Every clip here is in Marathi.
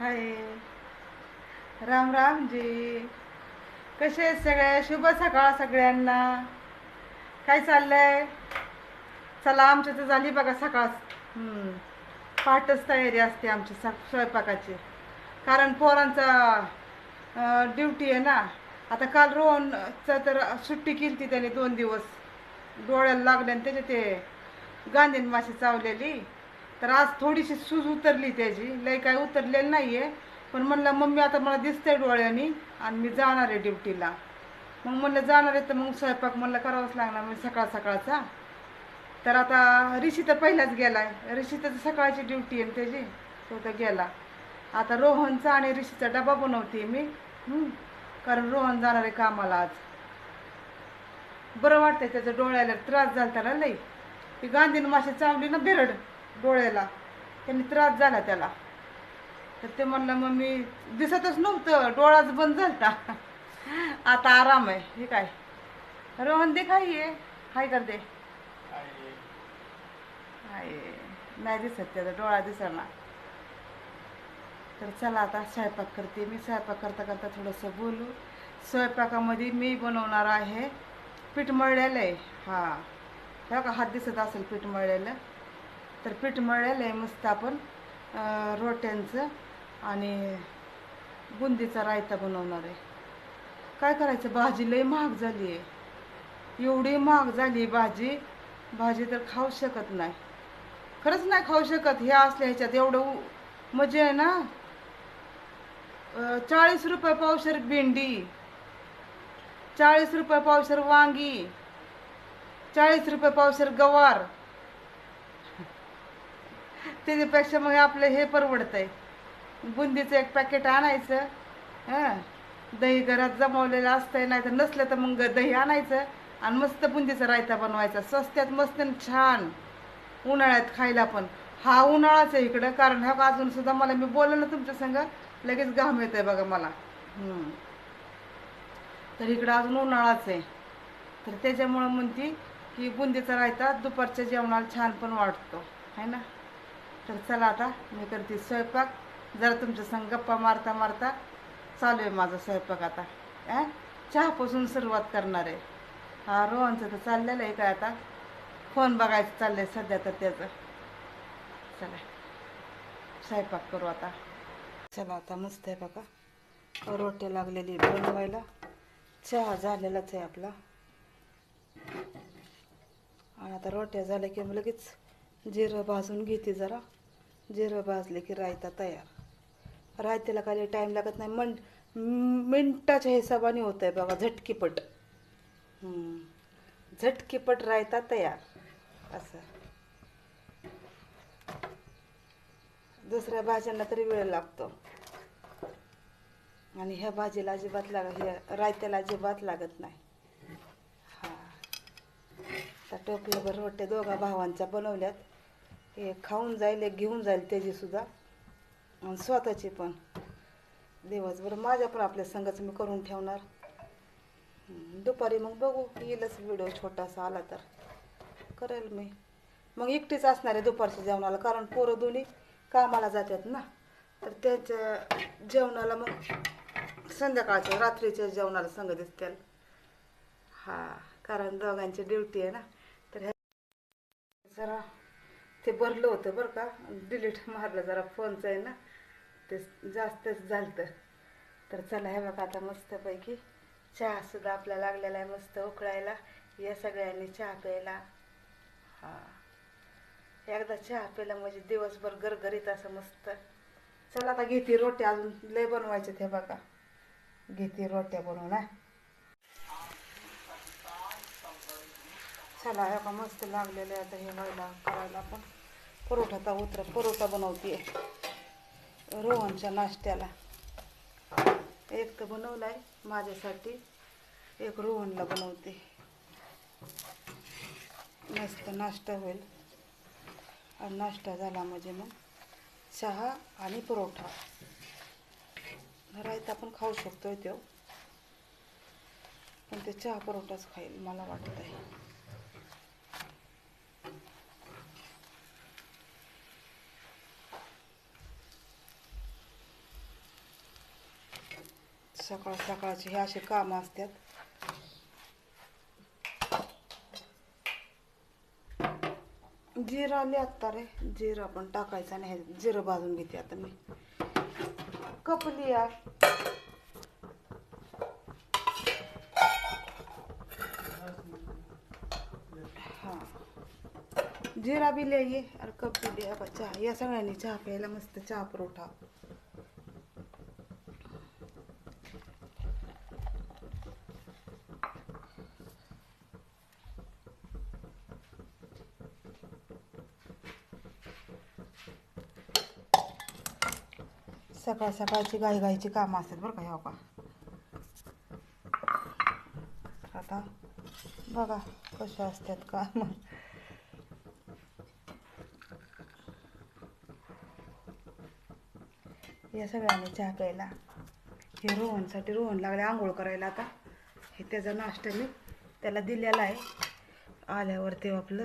हाय. राम राम जी कसे आहेत सगळे? शुभ सकाळ सगळ्यांना. काय चाललंय? चला आमच्या तर झाली बघा सकाळ. पहाटच तयारी असते आमची स स्वयंपाकाची. कारण पोरांचा ड्युटी आहे ना. आता काल रोहनचं तर सुट्टी केली ती त्याने दोन दिवस. डोळ्याला लागल्याने त्याचे ते गांधीन माशी चावलेली. तर आज थोडीशी सूज उतरली त्याची. लय काय उतरलेली नाही आहे पण म्हणलं मम्मी आता मला दिसतंय डोळ्यानी आणि मी जाणार आहे ड्युटीला. मग म्हणलं जाणार आहे तर मग स्वयंपाक म्हणलं करावंच लागणार म्हणजे सकाळ सकाळचा. तर आता ऋषी तर पहिलाच गेलाय. ऋषी तर सकाळची ड्युटी आहे ना त्याची तो तर गेला. आता रोहनचा आणि ऋषीचा डबा बनवते मी. कारण रोहन जाणार आहे कामाला आज. बरं वाटतंय त्याच्या डोळ्याला त्रास झाला त्याला लई. ती गांधीनं माशी चावली ना बिरड. डोळ्याला. त्यांनी त्रास झाला त्याला. तर ते म्हणलं मग मी दिसतच नव्हतं. डोळाच बंद झालता. आता आराम आहे. हे काय? रोहन दे खाई आहे हाय करते हाय नाही दिसत त्याचा डोळा दिसणार तर चला आता स्वयंपाक करते मी. स्वयंपाक करता करता थोडंसं बोलू. स्वयंपाकामध्ये मी बनवणार आहे पीठ मळलेलं आहे. हा. का हात दिसत असेल पीठ मळलेलं. तर पीठ मळलेलं आहे मस्त आपण रोट्यांचं आणि बुंदीचा रायता बनवणार आहे. काय करायचं? भाजी लई महाग झाली आहे. एवढी महाग झाली भाजी भाजी तर खाऊ शकत नाही. खरंच नाही खाऊ शकत हे असल्या ह्याच्यात एवढं म्हणजे आहे ना चाळीस रुपये पावशर भेंडी चाळीस रुपये पावशर वांगी चाळीस रुपये पावशर गवार त्याच्यापेक्षा मग आपलं हे परवडत आहे बुंदीचं एक पॅकेट आणायचं हां. दही घरात जमवलेलं असतंय नाही तर नसलं तर मग दही आणायचं आणि मस्त बुंदीचा रायता बनवायचा. स्वस्त्यात मस्त आणि छान. उन्हाळ्यात खायला पण. हा उन्हाळाच आहे इकडं कारण ह्या अजून सुद्धा मला मी बोललं ना तुमच्या संग लगेच घाम येत आहे बघा मला. हम्म. तर इकडं अजून उन्हाळाच आहे. तर त्याच्यामुळं म्हणती की बुंदीचा रायता दुपारच्या जेवणाला छान पण वाटतो. है ना? तर चला आता मी करते स्वयंपाक. जरा तुमच्या संग गप्पा मारता मारता चालू आहे माझा स्वयंपाक आता. अ? चहापासून सुरुवात करणार आहे. हा रोहनचं तर चाललेलं आहे काय आता? फोन बघायचं चाललंय सध्या तर त्याचं. चला स्वयंपाक करू आता. चला आता मस्त आहे बघा. रोट्या लागलेली बनवायला. चहा झालेलाच आहे आपला. आणि आता रोट्या झाल्या की मग लगेच जिरं भाजून घेते जरा. जिरं भाजले की रायता तयार. रायत्याला काही टाईम लागत नाही. मन मिनटाच्या हिशोबाने होत आहे बाबा झटकीपट. हम्म. झटकीपट रायता तयार. असं. दुसऱ्या भाज्यांना तरी वेळ लागतो. आणि ह्या भाजीला अजिबात लाग ह्या रायत्याला अजिबात लागत नाही. हा. त्या टोपल्याभर रोट्या दोघा भावांच्या बनवल्यात. हे खाऊन जाईल एक घेऊन जाईल त्याची सुद्धा. आणि स्वतःची पण. दिवसभर माझ्या पण आपल्या संघाचं मी करून ठेवणार. दुपारी मग बघू येईलच व्हिडिओ छोटासा आला तर. करेल मी. मग एकटीच असणार आहे दुपारच्या जेवणाला कारण पोरं दोन्ही कामाला जातात ना. तर त्याच्या जेवणाला मग संध्याकाळच्या रात्रीच्या जेवणाला संघ दिसतील. हा कारण दोघांची ड्युटी आहे ना. तर ह्या जरा ते भरलं होतं बरं का. डिलीट मारलं जरा फोनचं आहे ना. ते जास्तच झालं तर चला हे बघा आता मस्तपैकी चहा सुद्धा आपला लागलेला आहे मस्त उकळायला. या सगळ्यांनी चहा प्यायला. हा. एकदा चहा प्यायला म्हणजे दिवसभर गरगरीत असं मस्त. चला आता घेते रोट्या अजून. लय बनवायचे ते बघा. घेते रोट्या बनवून चला हे का मस्त लागलेले आता हे व्हायला करायला पण. परोठा आता उतरा परोठा बनवते रोहनच्या नाश्त्याला. एक तर बनवलाय माझ्यासाठी एक रोहनला बनवते. मस्त नाश्ता होईल. आणि नाश्ता झाला म्हणजे मग चहा आणि परोठा. रायता पण खाऊ शकतोय तो. पण ते चहा परोठाच खाईल मला वाटत आहे सकाळ सकाळचे हे असे कामं असतात. जिरा आले आता रे. जिरा पण टाकायचा नाही. जिरं भाजून घेते आता मी. कपली या जिरा बी लय अरे कप बी लिया. चहा. या सगळ्यांनी चहा प्यायला मस्त चहा पुरवठा. सकाळ सकाळची गाई गाईची कामं असतात बरं का ह्या हो का? आता बघा कशा असतात काम. या सगळ्यांनी चहा प्यायला. हे रोहनसाठी रोहन लागले आंघोळ करायला आता. हे त्याचा नाश्ता मी त्याला दिलेला आहे. आल्यावर ते आपलं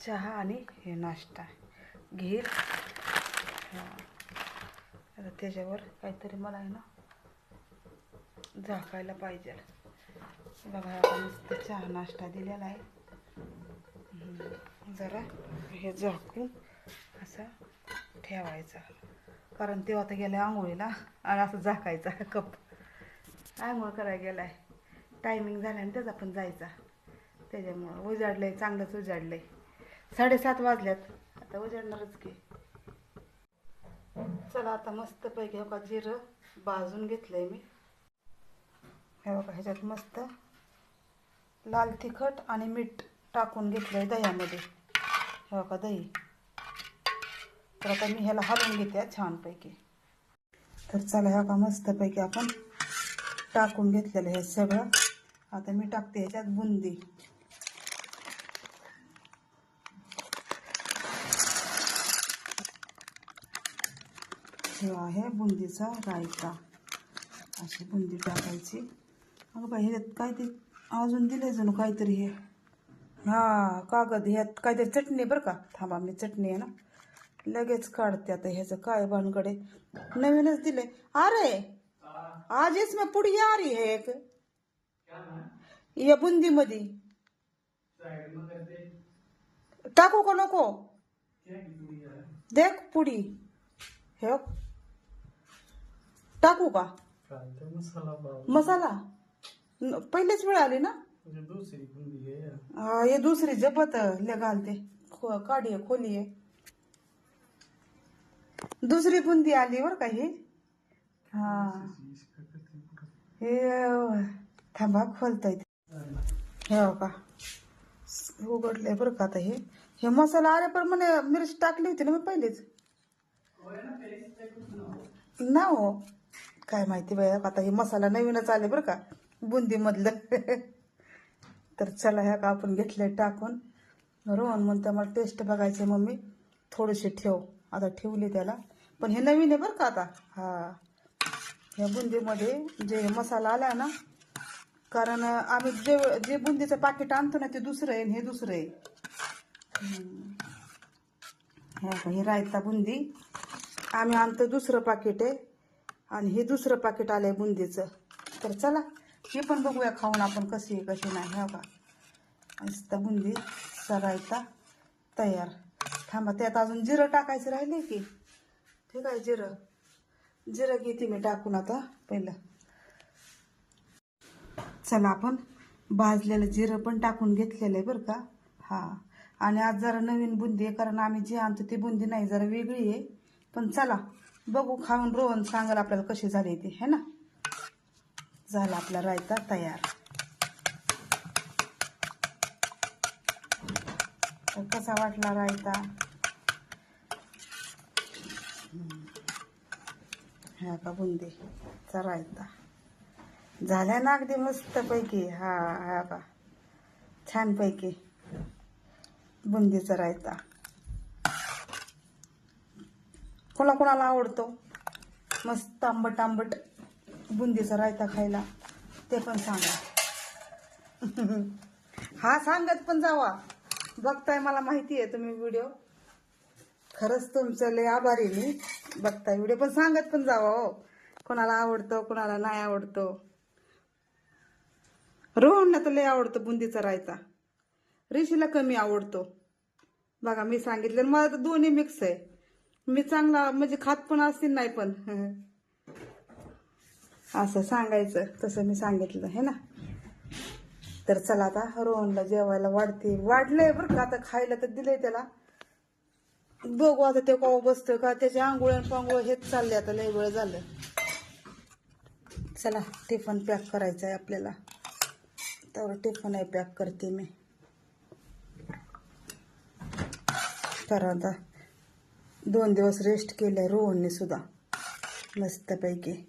चहा आणि हे नाश्ता. घेईल. त्याच्यावर काहीतरी मला आहे ना झाकायला पाहिजे. बघा आपण चहा नाश्ता दिलेला आहे. जरा हे झाकून असा ठेवायचा. कारण तेव्हा आता गेलं आंघोळीला आणि असं झाकायचा कप. आंघोळ करायला गेलाय. टायमिंग झाला आणि त्याचा पण जायचा. त्याच्यामुळं उजाडलंय चांगलंच उजाडलंय. साडेसात वाजल्यात. आता उजाडणारच की. चला आता मस्तपैकी हो का जिरं भाजून घेतलंय मी. हे बघा ह्याच्यात मस्त लाल तिखट आणि मीठ टाकून घेतलंय दह्यामध्ये. हे बघा दही. तर आता मी ह्याला हलवून घेते छानपैकी. तर चला ह्या का मस्तपैकी आपण टाकून घेतलेलं हे सगळं. आता मी टाकते ह्याच्यात बुंदी. हे आहे बुंदीचा रायता. अशी बुंदी टाकायची. अगं बाई ह्याच्यात काय ते अजून दिलंय जणू काहीतरी हे. हा कागद ह्यात काहीतरी चटणी बरं का. थांबा मी चटणी आहे ना. लगेच काढते आता ह्याचं काय भानकडे नवीनच दिले अरे आज इसमें पुड़ी आ रही है एक. या बुंदी मध्ये टाकू का नको? देख पुडी हे टाकू का? मसाला पाव. मसाला? न- पहिलेच वेळ आली ना? म्हणजे दुसरी आहे हा हे दुसरी जपत ले घालते. खो काढी आहे, खोली आहे दुसरी बुंदी आली बर का ही? हा. हे अं, थांबा खोलता येते हे हो का? उघडलंय बरं का आता हे? हे मसाला आले पण म्हणे मिरची टाकली होती ना मी पहिलेच. ना हो काय माहिती बाई आता हे मसाला नवीनच आले बरं का बुंदीमधलं. तर चला ह्या का आपण घेतलंय टाकून. रोहन म्हणतो मला टेस्ट बघायचं मम्मी थोडीशी ठेव. आता ठेवली त्याला. पण हे नवीन आहे बरं का आता. हा. ह्या बुंदीमध्ये जे मसाला आला ना कारण आम्ही जे जे बुंदीचं पाकिट आणतो ना ते दुसरं आहे आणि हे दुसरं आहे. हे रायता बुंदी. आम्ही आणतो दुसरं पाकिट आहे. आणि हे दुसरं पाकिट आलंय बुंदीचं. तर चला हे पण बघूया खाऊन आपण कशी आहे कशी नाही हे का मस्त बुंदी सरायता तयार. थांबा त्यात अजून जिरं टाकायचं राहिले की? ठीक आहे जिरं? जिरं घेते मी टाकून आता पहिलं. चला आपण भाजलेलं जिरं पण टाकून घेतलेलं आहे बरं का? हा. आणि आज जरा नवीन बुंदी आहे कारण आम्ही जी आणतो ती बुंदी नाही जरा वेगळी आहे. पण चला बघू खाऊन रोहन सांगाल आपल्याला कशी झाली ती है ना? झाला आपला रायता तयार. तर कसा वाटला रायता? ह्या का बुंदीचा रायता. झाल्या ना अगदी मस्त पैकी हा हा का छान पैकी बुंदीचा रायता. कोणा कोणाला आवडतो? मस्त आंबट आंबट बुंदीचा रायता खायला. ते पण सांगा. हा सांगत पण जावा. बघताय मला माहिती आहे तुम्ही व्हिडिओ खरंच तुमचं लय आभारी मी. बघताय व्हिडिओ पण सांगत पण जावा हो. कोणाला आवडतो कोणाला नाही आवडतो. रोहनला तर लय आवडतो बुंदीचा रायता. ऋषीला कमी आवडतो. बघा मी सांगितलं मला तर दोन्ही मिक्स आहे. मी चांगला म्हणजे खात पण असतील नाही पण. असं सांगायचं तसं मी सांगितलं हे ना? तर चला आता रोहनला जेवायला वाढते. वाढलंय बरं का? आता खायला तर दिलंय त्याला. बघू आता ते कवा बसतं का? त्याच्या आंघोळ पांघोळ हेच चालले आता लय वेळ झालं. चला टिफन पॅक करायचं आहे आपल्याला. तर टिफन आहे पॅक करते मी. तर आता दोन दिवस रेस्ट केलं रोहनने सुद्धा. मस्तपैकी.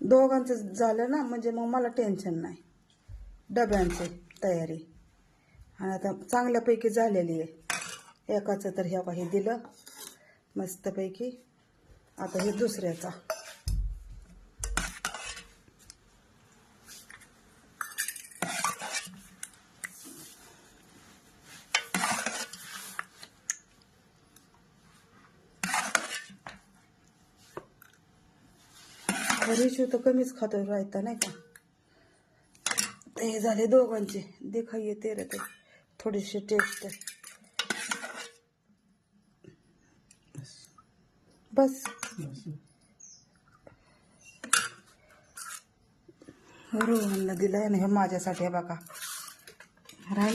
दोघांचं झालं ना म्हणजे मग मला टेन्शन नाही. डब्यांची तयारी. आणि आता चांगल्यापैकी झालेली आहे. एकाचं तर ह्या काही दिलं. मस्तपैकी. आता हे दुसऱ्याचा रिशू तर कमीच खातो राहता नाही का? ते हे झाले दोघांचे. देखाइए तेरे ते. थोडीशी टेस्ट बस. रोहनला आहे ना हे माझ्यासाठी आहे बघा.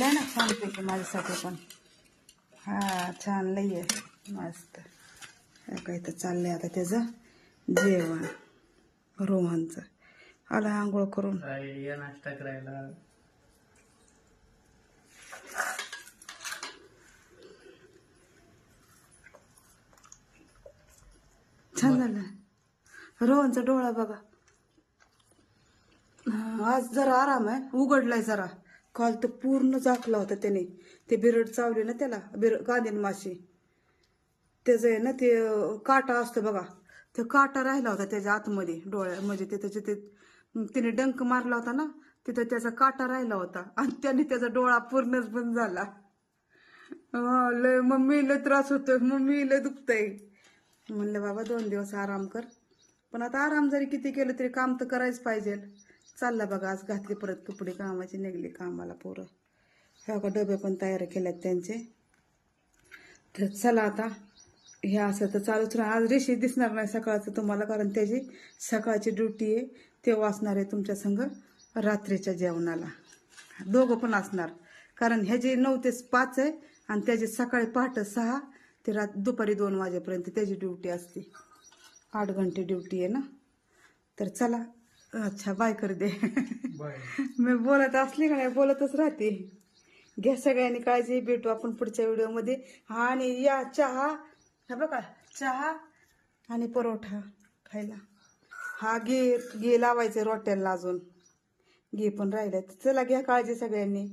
आहे ना छानपैकी माझ्यासाठी पण. हा छान लई आहे. मस्त. काय तर चाललंय आता त्याचं जेवण. रोहनचं. आला आंघोळ करून. नाश्ता करायला. छान झालं रोहनचा डोळा बघा. आज जरा आराम आहे. उघडलाय जरा. काल तर पूर्ण झाकला होता त्याने. ते बिरड चावली ना त्याला बिर गांधीन माशी. त्याचं आहे ना ते काटा असतो बघा. ते काटा राहिला होता त्याच्या आतमध्ये डोळ्या म्हणजे ते त्याचे ते तिने डंक मारला होता ना तिथं त्याचा काटा राहिला होता. आणि त्याने त्याचा डोळा पूर्णच बंद झाला. लय मम्मी लय त्रास होतोय. मम्मी लय दुखतंय. म्हणलं बाबा दोन दिवस आराम कर. पण आता आराम जरी किती केलं तरी काम तर करायच पाहिजे. चाललं बघा आज घातली परत कपडे कामाची निघली कामाला पोरं. ह्या का डबे पण तयार केल्यात त्यांचे. तर चला आता हे असं तर चालूच राहा. आज रेशी दिसणार नाही सकाळचं तुम्हाला कारण त्याची सकाळची ड्युटी आहे. ते वाचणार आहे तुमच्या संग रात्रीच्या जेवणाला. दोघं पण असणार. कारण ह्याची नऊ ते पाच आहे आणि त्याचे सकाळी पहाटे सहा ते रात दुपारी दोन वाजेपर्यंत त्याची ड्युटी असते. आठ घंटे ड्युटी आहे ना? तर चला अच्छा बाय कर दे. मी बोलत असली का नाही बोलतच राहते. घ्या सगळ्यांनी काळजी भेटू आपण पुढच्या व्हिडिओमध्ये. आणि या चहा हा बघा चहा आणि परोठा खायला. हा घे घे लावायचे रोट्याला अजून. घे पण राहिलं चला घ्या काळजी सगळ्यांनी.